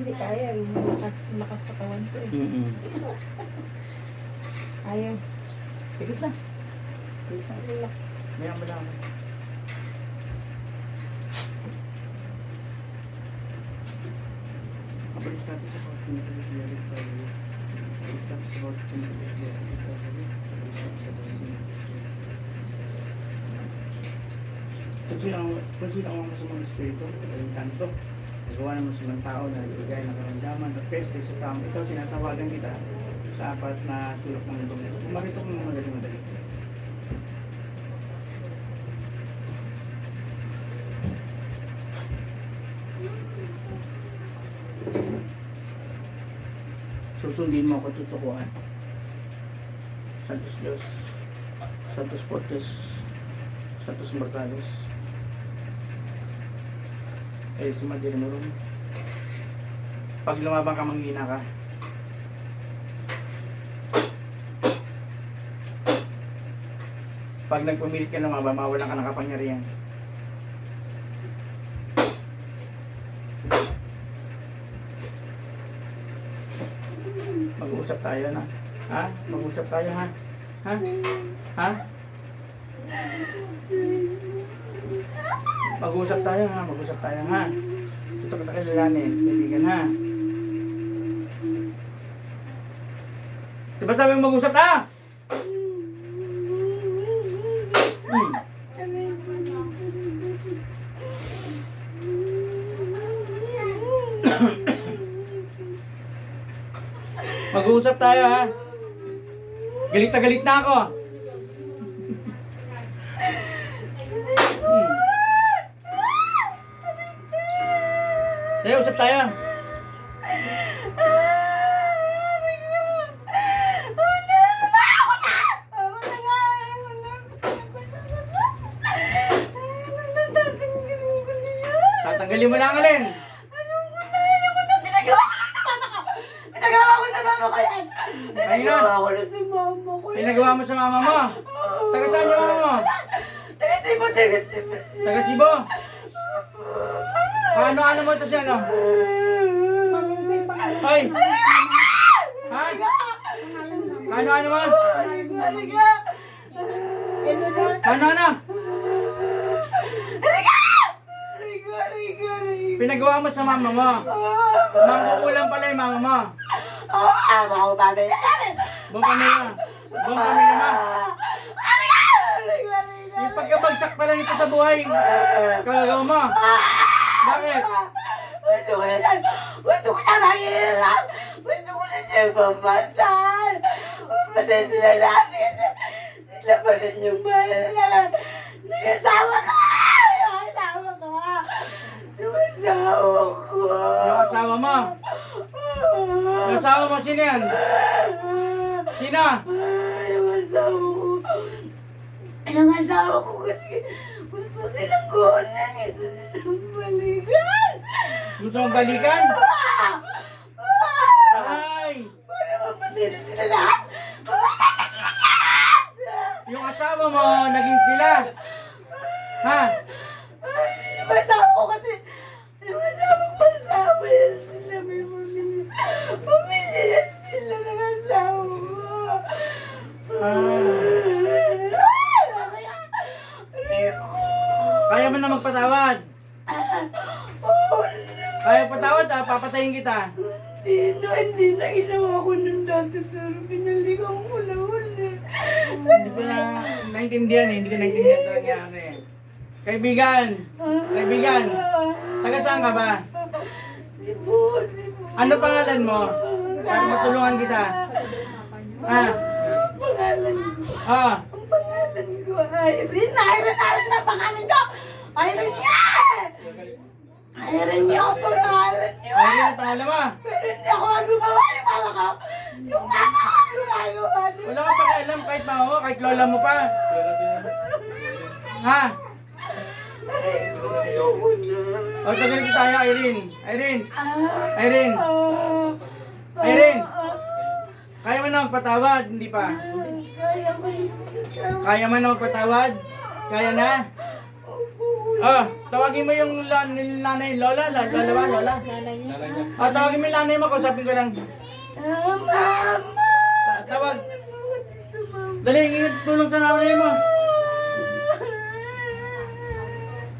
hindi kaya. Yung lakas, lakas katawan ko eh. Mm-mm. Ayaw. Tigit lang. Tigit lang. Relax. Mayroon mo lang. Kapalit natin sa pagkakinalit tayo. Kapalit natin sa pagkakinalit tayo. Kasi ang, kasi ang mga masamang espiritu, ang kanto, nagawa ng masamang tao na ibigay ng karamdaman at peste sa tao. Ito, tinatawagan kita sa apat na sulok ng libong nito. Kumarito kong madali-madali. Susundin mo ako tutukuhan. Santos Dios, Santos Fortes, Santos Mercades, eh, si Madiri Moron. Pag lumabang ka, manghina ka. Pag nagpumilit ka lumabang, mawalan ka ng kapangyarihan. Mag-uusap tayo na. Ha? Mag-usap tayo ha? Ha? Ha? Mag-usap tayo ha? Mag-usap tayo ha? Ito kita kilalanin, kaibigan ha? Diba sabi mag-usap ka? Hmm. Mag-uusap tayo ha? Galit na galit na ako. Tayo, usap tayo. Tatanggalin mo lang alin. Pinagawa ko sa mama ko yan! Pinagawa ko na sa mama ko yan! Pinagawa mo sa mama mo. Taga saan yung mama mo? Tagasibo, tagasibo siya! Taga Cebu. Paano ano mo ito siya no? Hoy! Ha? Paano ano mo? Ano? Halika! Pinagawa mo sa mama mo. Mangkukulang pala yung mama mo. Oo, ama ko namin! Buong pamilya. Buong pamilya mo. Halika! Halika, halika! Yung pagkabagsak pala nito sa buhay. Kagagawa mo. Bakit? Gusto ko na siya, gusto ko siya mahirap! Gusto ko na siya mamasal! Mamatay sila lahat sila pa rin yung mahal. Nag-asawa ka! Yung asawa ka! Yung asawa ko! Yung asawa mo. Yung asawa mo sino yan? Sino? Yung asawa ko! Yung asawa ko kasi gusto silang kunin, gusto silang balikan! Gusto mong balikan? Ah! Ah! Ay! Para mamatay na sila lahat! Mamatay na sila lahat! Yung asawa mo, naging sila. Ha? Yung asawa ko kasi, yung asawa ko asawa yan sila, may pamilya. Pamilya yan sila ng asawa ko. Rico! Kaya mo na magpatawad. Kaya patawad ha, papatayin kita. hindi na, hindi na ginawa ko nung dati, pero pinalikan ko lang ulit. Hindi ko na naintindihan eh, hindi ko naintindihan ito nangyari. Kaibigan, kaibigan, taga saan ka ba? Sibo, Sibo. Ano pangalan mo? Para matulungan kita. Ha? Ang pangalan ko. Ah, Ang pangalan ko, Irene. Irene, Irene ang pangalan ko. Irene Irene nga ang pangalan niyo. yung pangalan mo? Pero hindi ako ang gumawa yung mama ko. Yung mama ko ang gumagawa. Wala ka pakialam kahit mama mo, kahit lola mo pa. Ha? Aray ko, ayoko na. O, tagal kita tayo, Irene. Irene, Ah, Irene, ah, Irene. ah, kaya mo na magpatawad, hindi pa? ko. Kaya mo na magpatawad? Kaya na? Ah, tawagin mo yung la- nanay, lola, la- lola ba, lola? Nanay niya. Ah, tawagin mo yung nanay mo, kausapin ko lang. Ah, Mama! Ta- Tawag. Dali, ingit tulong sa nanay mo.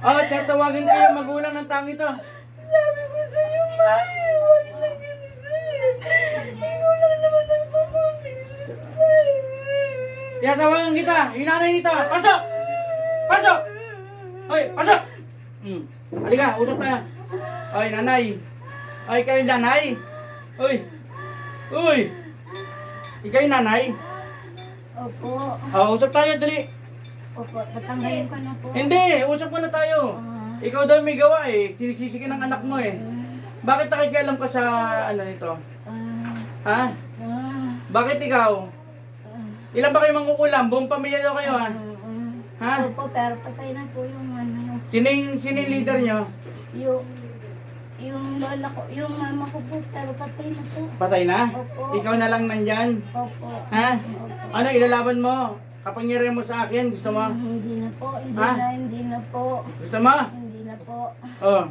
Ah, tatawagin ko yung magulang ng tang ito. Sabi ko sa'yo, Mami, huwag na ganito eh. Ikaw lang naman nagpapamilit pa eh. Tinatawagan kita, yung nanay nito. Pasok! Pasok! Hoy, pasok! Hmm. Halika, usap tayo. Hoy, nanay. Hoy, kayo nanay. Hoy. Uy. Ikaw yung nanay. Opo. Oh, usap tayo, dali. Opo, tatanggalin ko na po. Hindi, usap muna tayo. Ah. Ikaw daw may gawa eh. Sinisisi ka ng anak mo eh. Bakit nakikialam ka sa ano nito? Ah. Ha? Ah. Bakit ikaw? Ah. Ilan ba kayo mangkukulam? Buong pamilya daw kayo ha? Mm-mm. Ha? Opo, pero patay na po yung, Sino yung, sino yung leader nyo? yung, yung lola ko, yung mama ko po, pero patay na po. Patay na? Opo. Ikaw na lang nandyan? Opo. Ha? Opo. Ano, ilalaban mo? Kapangyarihan mo sa akin? Gusto mo? Ah, Hindi na po, hindi Ha? na, hindi na po. Gusto mo? Hindi na po. Oh.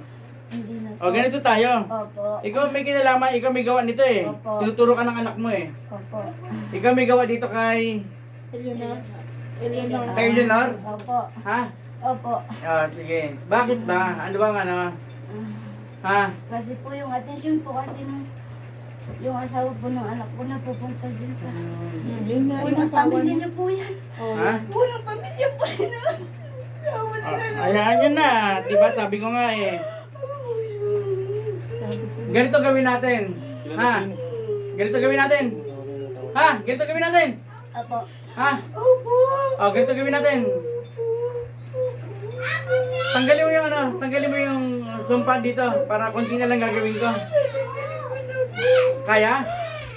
Hindi na po. O, ganito tayo. Opo. Ikaw may kinalaman, ikaw may gawa nito eh. Opo. Tinuturo ka ng anak mo eh. Opo. Ikaw may gawa dito kay... Eleanor. Eleanor. Kay Leonor? Opo. Ha? Opo. Ah, sige. Bakit ba? Ano bang ano? Ha? Kasi po yung atensyon po kasi nung yung asawa po ng anak ko na pupunta din sa Yun na yung unang asawa pamilya niya. niya po yan. Oh. Ha? Unang pamilya po yan. Asawa Ah, niya. Ayan yun na. Diba sabi ko nga eh. Ganito gawin natin. Ha? Ganito gawin natin. Ha? Ganito gawin natin. Opo. Ha? Opo. Oh, ganito gawin natin. Tanggalin mo yung ano, tanggalin mo yung sumpa dito para konti na lang gagawin ko. Kaya?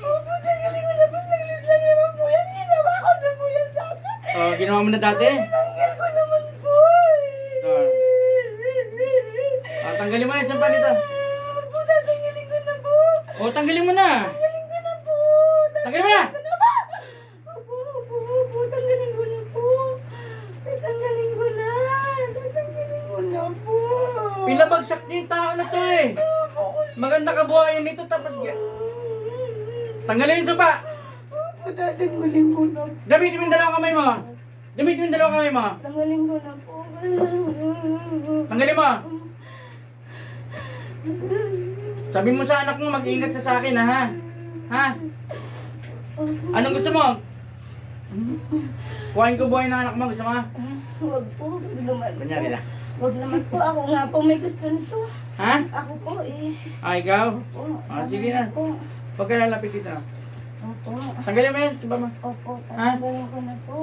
Opo, tanggalin ko na po. Saglit lang naman po yan. Ginawa ko na po yan dati. Oh, ginawa mo na dati? Tanggal ko naman po. Ah. Oh, tanggalin mo na yung sumpa dito. Opo, tatanggalin ko na po. Oh, tanggalin mo na. Tanggalin ko na po. Tanggalin mo na. Tanggalin ko na ba? Opo, opo, opo. Tanggalin ko na po. Tatanggalin ko na. Tatanggalin ko na po. Pinabagsak niyo yung tao na to eh. Maganda kabuhayan nito tapos tanggalin yung sumpa. opo, tatanggalin ko na po. Gamitin mo yung dalawang kamay mo. Gamitin mo yung dalawang kamay mo. Tanggalin ko na po. Tanggalin mo. Sabi mo sa anak mo, mag-iingat siya sa akin, ha? Ha? Anong gusto mo? Kuhain ko buhay ng anak mo, gusto mo? Huwag po. Huwag naman. Huwag naman po. Ako nga po may gusto nito. Ha? Ako po eh. Ah, ikaw? Po. Ah, sige na. Po. Huwag ka lalapit dito. Opo. Tanggalin mo yan, diba mo? Opo. Tatanggalin ko na po.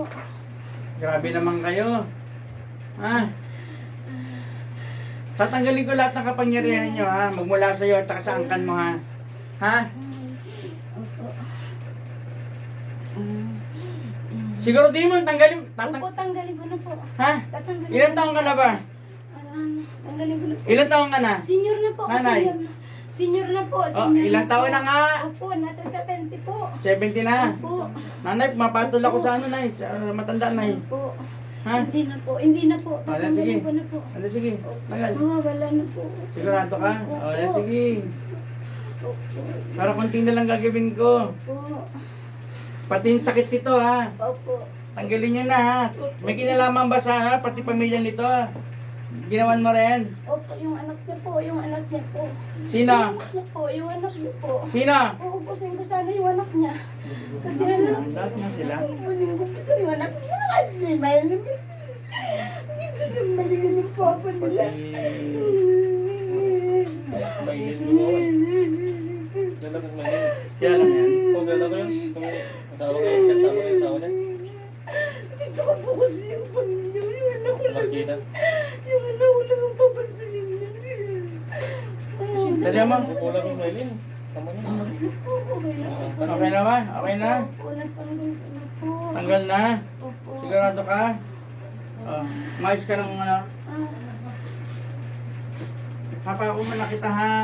Grabe naman kayo. Ha? Tatanggalin ko lahat ng kapangyarihan nyo, ha? Magmula sa'yo at sa angkan mo, ha? Ha? Opo. Siguro di mo, tanggalin, tatang... Opo, tanggalin ko na po. Ha? Tatanggalin Ilan taong ka na ba? Ah, tanggalin ko na po. Ilan taong ka na? Senior na po. Nanay. Senior na. Senior na po. Oh, Senior ilang po. taon na nga? Opo, nasa 70 po. 70 na. Opo. Nanay, mapatol ako sa ano, Nay. Sa uh, matanda, Nay. Opo. Ha? Hindi na po. Hindi na po. Tatanggalin sige. ko na po. Ano, sige. Tagal. Mawawala na po. Sigurado ka? O, oh, sige. Opo. Para konti na lang gagawin ko. Opo. Pati yung sakit nito, ha? Opo. Tanggalin nyo na, ha? May kinalaman ba sa, ha? Pati pamilya nito, ha? Ginawan mo rin? Opo, yung anak niya po. Yung anak niya po. Sino? Yung anak niya po. Yung anak niya po. Sino? Uubusin ko sana yung anak niya. Kasi ano? Lahat na sila. Uubusin ko po yung anak niya. Kasi may alam Gusto sa maligan ng papa nila. Maingit mo mo. Lalabas maingit. Kaya lang yan. Gano'n ko yun, asawa ko yun, asawa ko niya. Gusto ko po kasi yung pamilya. Yung anak ko lang. Makikita. Yung anak ko lang ang papansinin niya. Dali mo. Kukulang yung mailin. Tama na. Okay na po. Okay na ba? Okay na? Opo, nagtanggal ko na po. Tanggal na? Opo. Sigurado ka? Oh, mais ka ng ano? Papa, ako muna kita ha.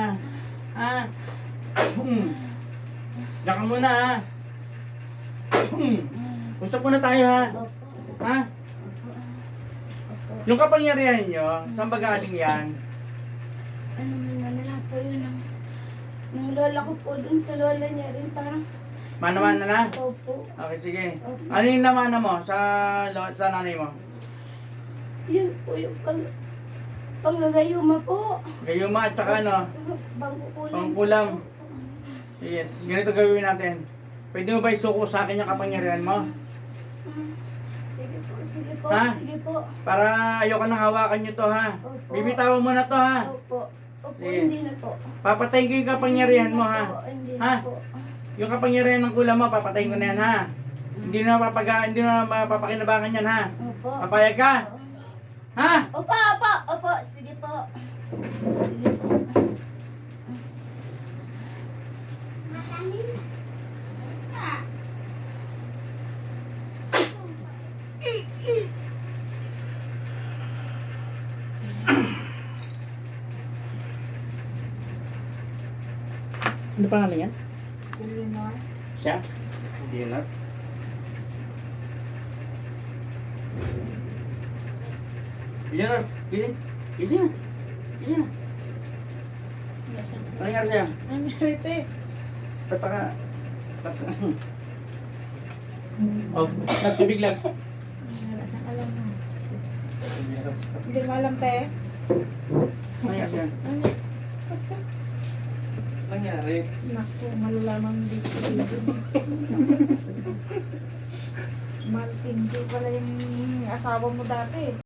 Ha? Hmm. Diyan ka muna ha. Hmm. Usap muna tayo ha. Ha? Opo. Yung kapangyarihan nyo, saan ba galing yan? Ano man na po yun ang ng lola ko po dun sa lola niya rin parang Manaman na na? Opo. Okay, sige. Ano yung namana mo sa, lo- sa nanay mo? Yun po yung pag panggagayuma po. Gayuma at saka ano? Bangko kulang. Pangkulam. Sige, ganito gawin natin. Pwede mo ba isuko sa akin yung kapangyarihan mo? Sige po, sige po, Ha? sige po. Para ayoko nang hawakan nyo to ha. Opo. Bibitawan mo na to ha. Opo. Opo, Sige. hindi na po. Papatayin ko yung kapangyarihan mo Hindi na ha. Hindi Ha? na po. Yung kapangyarihan ng kulam mo, papatayin ko na yan ha. Hindi na mapapaga, hindi na mapapakinabangan yan ha. Opo. Papayag ka? Ha? Opo, opo, opo. Sige po. Sige po. Ano pangalan yan? Eleanor. Siya? Yan na. Gising. Gising na. Gising na. Ano nangyari sa'yo? Ano nangyari, te? Ba't ka? Tas. oh, nagtubig lang. Wala siyang alam mo. Hindi mo alam, te? Ano nangyari sa'yo? Ano? Nangyari? Naku, malalaman dito. Maltindi pala yung asawa mo dati.